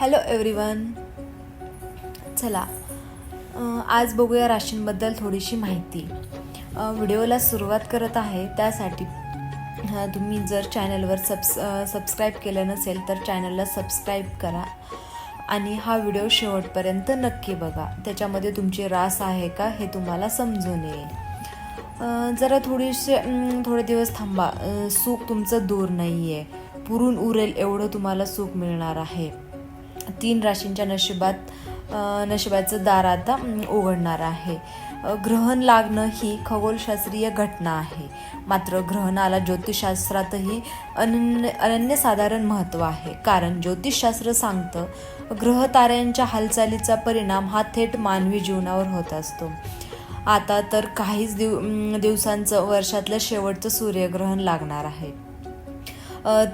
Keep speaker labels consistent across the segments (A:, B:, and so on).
A: Hello everyone चला आज बघूया राशींबद्दल थोडीशी माहिती. व्हिडिओला सुरुवात करत आहे त्यासाठी तुम्ही जर चॅनलवर सबस सबस्क्राईब केलं नसेल तर चॅनलला सबस्क्राईब करा. आणि हा व्हिडिओ शेवटपर्यंत नक्की बघा. त्याच्यामध्ये तुमची रास आहे का हे तुम्हाला समजून येईल. जरा थोडीसे थोडे दिवस थांबा. सुख तुमचं दूर नाही आहे पुरून उरेल एवढं तुम्हाला सुख मिळणार आहे. तीन राशींच्या नशिबात नशिबाचं दार आता उघडणार आहे. ग्रहण लागणं ही खगोलशास्त्रीय घटना आहे. मात्र ग्रहणाला ज्योतिषशास्त्रातही अनन्य अनन्यसाधारण महत्त्व आहे. कारण ज्योतिषशास्त्र सांगतं ग्रह ताऱ्यांच्या हालचालीचा परिणाम हा थेट मानवी जीवनावर होत असतो. आता तर काहीच दिव दिवसांचं वर्षातलं शेवटचं सूर्यग्रहण लागणार आहे.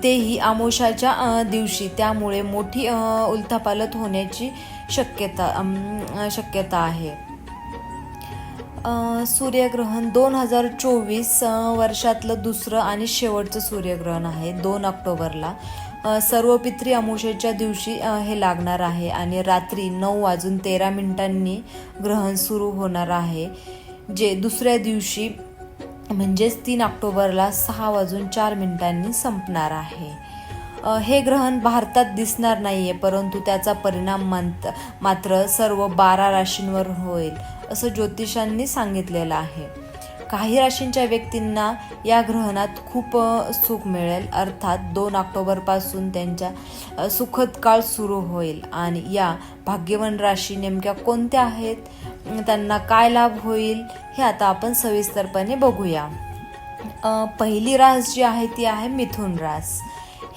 A: तेही आमोशाच्या दिवशी. त्यामुळे मोठी उलथापालत उलथापालथ होण्याची शक्यता शक्यता आहे. सूर्यग्रहण दोन हजार चोवीस वर्षातलं दुसरं आणि शेवटचं सूर्यग्रहण आहे दोन ऑक्टोबरला. सर्व पित्री अमुषेच्या दिवशी हे लागणार आहे आणि रात्री नऊ वाजून तेरा मिनिटांनी ग्रहण सुरू होणार आहे जे दुसऱ्या दिवशी म्हणजेच तीन ऑक्टोबरला सहा वाजून चार मिनिटांनी संपणार आहे. हे ग्रहण भारतात दिसणार नाही आहे परंतु त्याचा परिणाम मांत मात्र सर्व बारा राशींवर होईल असं ज्योतिषांनी सांगितलेलं आहे. काही राशींच्या व्यक्तींना या ग्रहणात खूप सुख मिळेल. अर्थात दोन ऑक्टोबरपासून त्यांच्या सुखद काळ सुरू होईल. आणि या भाग्यवान राशी नेमक्या कोणत्या आहेत? त्यांना काय लाभ होईल? हे आता आपण सविस्तरपणे बघूया. पहिली रास जी आहे ती आहे मिथुन रास.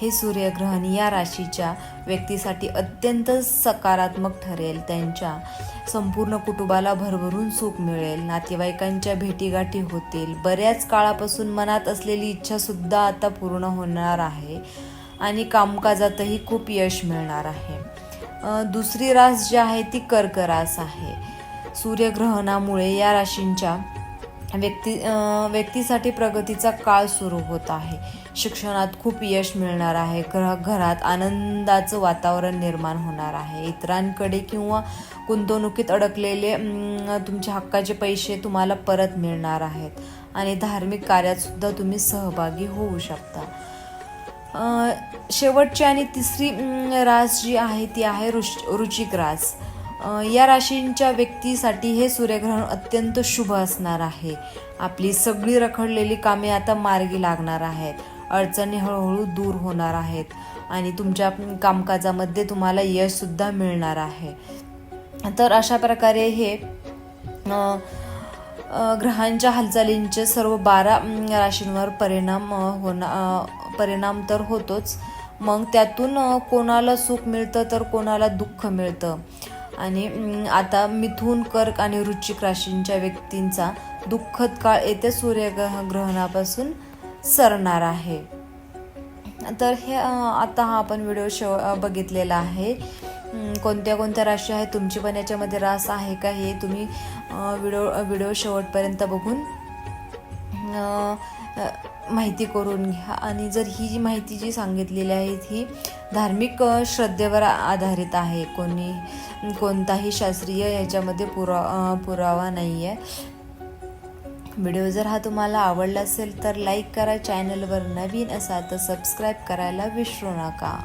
A: हे सूर्यग्रहण या राशीच्या व्यक्तीसाठी अत्यंत सकारात्मक ठरेल. त्यांच्या संपूर्ण कुटुंबाला भरभरून सुख मिळेल. नातेवाईकांच्या भेटीगाठी होतील. बऱ्याच काळापासून मनात असलेली इच्छासुद्धा आता पूर्ण होणार आहे आणि कामकाजातही खूप यश मिळणार आहे. दुसरी रास जी आहे ती कर्क रास आहे. सूर्यग्रहणामुळे या राशींच्या व्यक्ती व्यक्तीसाठी प्रगतीचा काळ सुरू होत आहे. शिक्षणात खूप यश मिळणार आहे. घरा घरात आनंदाचं वातावरण निर्माण होणार आहे. इतरांकडे किंवा गुंतवणुकीत अडकलेले तुमच्या हक्काचे पैसे तुम्हाला परत मिळणार आहेत. आणि धार्मिक कार्यात सुद्धा तुम्ही सहभागी होऊ शकता. शेवटची आणि तिसरी रास जी आहे ती आहे रुच रुचिक रास. या राशींच्या व्यक्तीसाठी हे सूर्यग्रहण अत्यंत शुभ असणार आहे. आपली सगळी रखडलेली कामे आता मार्गी लागणार आहेत. अडचणी हळूहळू दूर होणार आहेत आणि तुमच्या कामकाजामध्ये तुम्हाला यशसुद्धा मिळणार आहे. तर अशा प्रकारे हे ग्रहांच्या हालचालींचे सर्व बारा राशींवर परिणाम होणार परिणाम तर होतोच. मग त्यातून कोणाला सुख मिळतं तर कोणाला दुःख मिळतं? आणि आता मिथून कर्क आणि वृश्चिक राशींच्या व्यक्तींचा दुःखद काळ येत्या सूर्यग्रह ग्रहणापासून सरणार आहे. तर हे आता हा आपण व्हिडिओ शेव बघितलेला आहे. कोणत्या कोणत्या राशी आहेत तुमची पण याच्यामध्ये रास आहे का हे तुम्ही व्हिडिओ व्हिडिओ शेवटपर्यंत बघून माहिती करून घ्या. आणि जर ही जी माहिती जी सांगितलेली आहे ही धार्मिक श्रद्धेवर आधारित आहे. कोणी कोणताही शास्त्रीय याच्यामध्ये पुरा पुरावा नाही आहे व्हिडिओ जर हा तुम्हाला आवडला असेल तर लाईक करा चॅनलवर नवीन असाल तर सबस्क्राईब करायला विसरू नका.